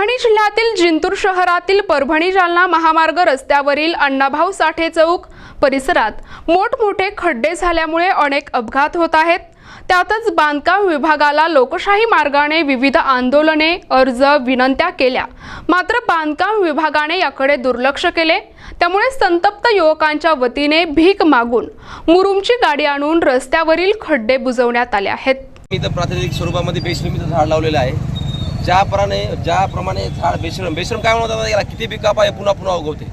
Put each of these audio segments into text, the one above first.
परभणी जिल्ह्यातील जिंतूर शहरातील परभणी जालना महामार्ग रस्त्यावरील अण्णाभाऊ साठे चौक परिसरात मोठमोठे खड्डे झाल्यामुळे अनेक अपघात होत आहेत. त्यातच बांधकाम विभागाला लोकशाही मार्गाने विविध आंदोलने अर्ज विनंत्या केल्या. मात्र बांधकाम विभागाने याकडे दुर्लक्ष केले. त्यामुळे संतप्त युवकांच्या वतीने भीक मागून मुरुमची गाडी आणून रस्त्यावरील खड्डे बुजवण्यात आले आहेत. मी तर प्रातिनिधिक स्वरूपामध्ये बेश्रमीचं झाड लावलेलं आहे. ज्याप्रमाणे ज्याप्रमाणे झाड बेश्रम बेश्रम काय म्हणतात याला? किती बी कापा हे पुन्हा पुन्हा उगवते.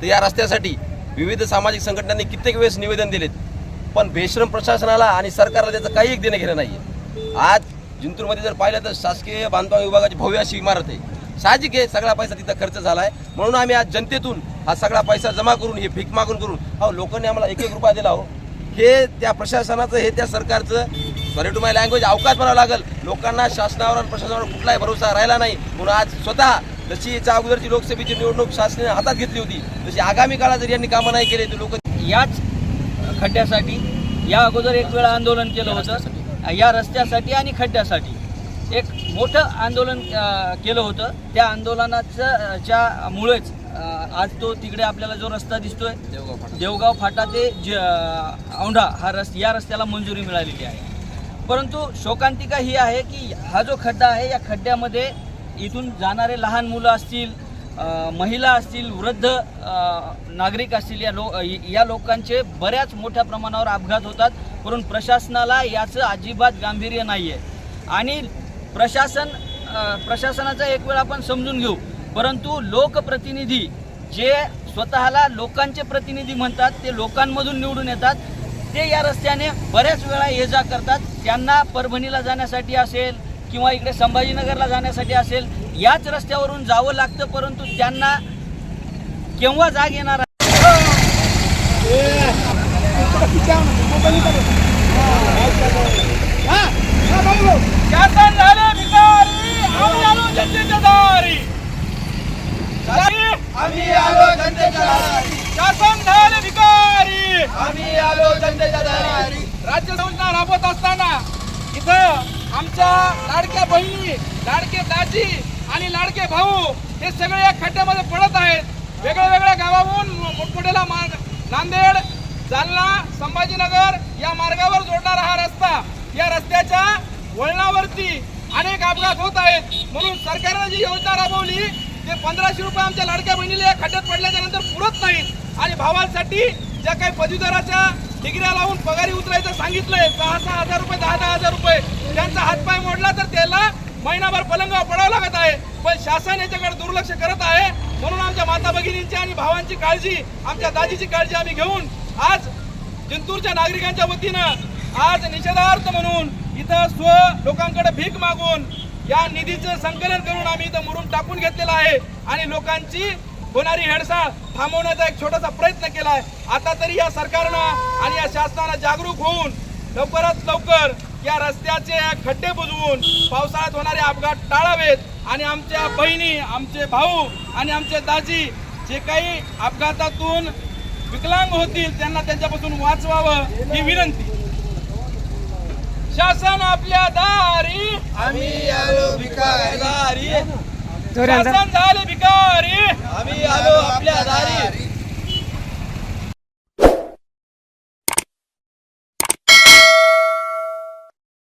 तर या रस्त्यासाठी विविध सामाजिक संघटनांनी कित्येक वेळेस निवेदन दिलेत. पण बेश्रम प्रशासनाला आणि सरकारला त्याचं काही एक देणं घेणं नाही आज जिंतूरमध्ये जर पाहिलं तर शासकीय बांधकाम विभागाची भव्य अशी इमारत आहे. साहजिक आहे सगळा पैसा तिथं खर्च झाला आहे म्हणून आम्ही आज जनतेतून हा सगळा पैसा जमा करून हे भीक मागून करून अहो लोकांनी आम्हाला एक एक रुपया दिला हो हे त्या प्रशासनाचं हे त्या सरकारचं सॉरी टू माय लँग्वेज अवकाश म्हणावं लागेल. लोकांना शासनावर आणि प्रशासनावर कुठलाही भरोसा राहिला नाही. म्हणून आज स्वतः जशी याच्या अगोदरची लोकसभेची निवडणूक शासनाने हातात घेतली होती तशी आगामी काळात जर यांनी कामं नाही केले तर लोक याच खड्ड्यासाठी या अगोदर एक वेळा आंदोलन केलं होतं. या रस्त्यासाठी आणि खड्ड्यासाठी. एक मोठं आंदोलन केलं होतं. त्या आंदोलनाचं अ, च्या मुळेच अ, आज तो तिकडे आपल्याला जो रस्ता दिसतोय देवगाव फाटा. ते ज औंढा हा रस या रस्त्याला मंजुरी मिळालेली आहे. परंतु शोकांतिका ही आहे की हा जो खड्डा आहे या खड्ड्यामध्ये इथून जाणारे लहान मुलं असतील महिला असतील वृद्ध नागरिक असतील या लो या लोकांचे बऱ्याच मोठ्या प्रमाणावर अपघात होतात. परंतु प्रशासनाला याचं अजिबात गांभीर्य नाही आहे आणि प्रशासन प्रशासनाचा एक वेळ आपण समजून घेऊ. परंतु लोकप्रतिनिधी जे स्वतःला लोकांचे प्रतिनिधी म्हणतात ते लोकांमधून निवडून येतात. ते या रस्त्याने बऱ्याच वेळा ये जा करतात त्यांना परभणीला जाण्यासाठी असेल किंवा इकडे संभाजीनगरला जाण्यासाठी असेल याच रस्त्यावरून जावं लागतं परंतु त्यांना केव्हा जाग येणार शासन झाले भिकारी आम्ही आलो जनतेच्या दारी आम्ही आलो जनतेच्या दारी शासन झाले भिकारी आम्ही आलो जनतेच्या दारी. राज्य संस्था राबवत असताना इथं आमच्या लाडक्या बहिणी लाडके दाजी आणि लाडके भाऊ हे सगळे या खड्ड्यामध्ये पडत आहेत. वेगळ्या वेगळ्या गावाहून मोठमोठ्याला मा नांदेड जालना संभाजीनगर या मार्गावर जोडणारा हा रस्ता या रस्त्याच्या वळणावरती अनेक अपघात होत आहेत. म्हणून सरकारनं जी योजना राबवली ते पंधराशे रुपये आमच्या लाडक्या बहिणीला या खड्ड्यात पडल्याच्या नंतर पुरत नाहीत. आणि भावांसाठी ज्या काही पदवीधराच्या डिग्र्या लावून पगारी उतरायचं सांगितलंय सहा सहा हजार रुपये दहा दहा हजार रुपये त्यांचा हातपाय मोडला तर त्याला महिनाभर पलंगावर पडावं लागत आहे. पण शासन याच्याकडे दुर्लक्ष करत आहे. म्हणून आमच्या माता भगिनींची आणि भावांची काळजी आमच्या दाजीची काळजी आम्ही घेऊन आज जिंतूरच्या नागरिकांच्या वतीनं आज निषेधार्थ म्हणून इथं स्व लोकांकडे भीक मागून या निधीचं संकलन करून आम्ही इथं मुरून टाकून घेतलेलं आहे. आणि लोकांची होणारी हेडसाळ थांबवण्याचा एक छोटासा प्रयत्न केलाय. आता तरी या सरकारनं आणि या शासनानं जागरूक होऊन लवकरात लवकर या रस्त्याचे खड्डे बुजवून पावसाळ्यात होणारे अपघात टाळावेत. आणि आमच्या बहिणी आमचे भाऊ आणि आमचे दाजी जे काही अपघातातून विकलांग होतील त्यांना त्यांच्यापासून वाचवावं ही विनंती. शासन आपल्या दारी आम्ही आलो भिकारी शासन झाले भिकारी. आम्ही आलो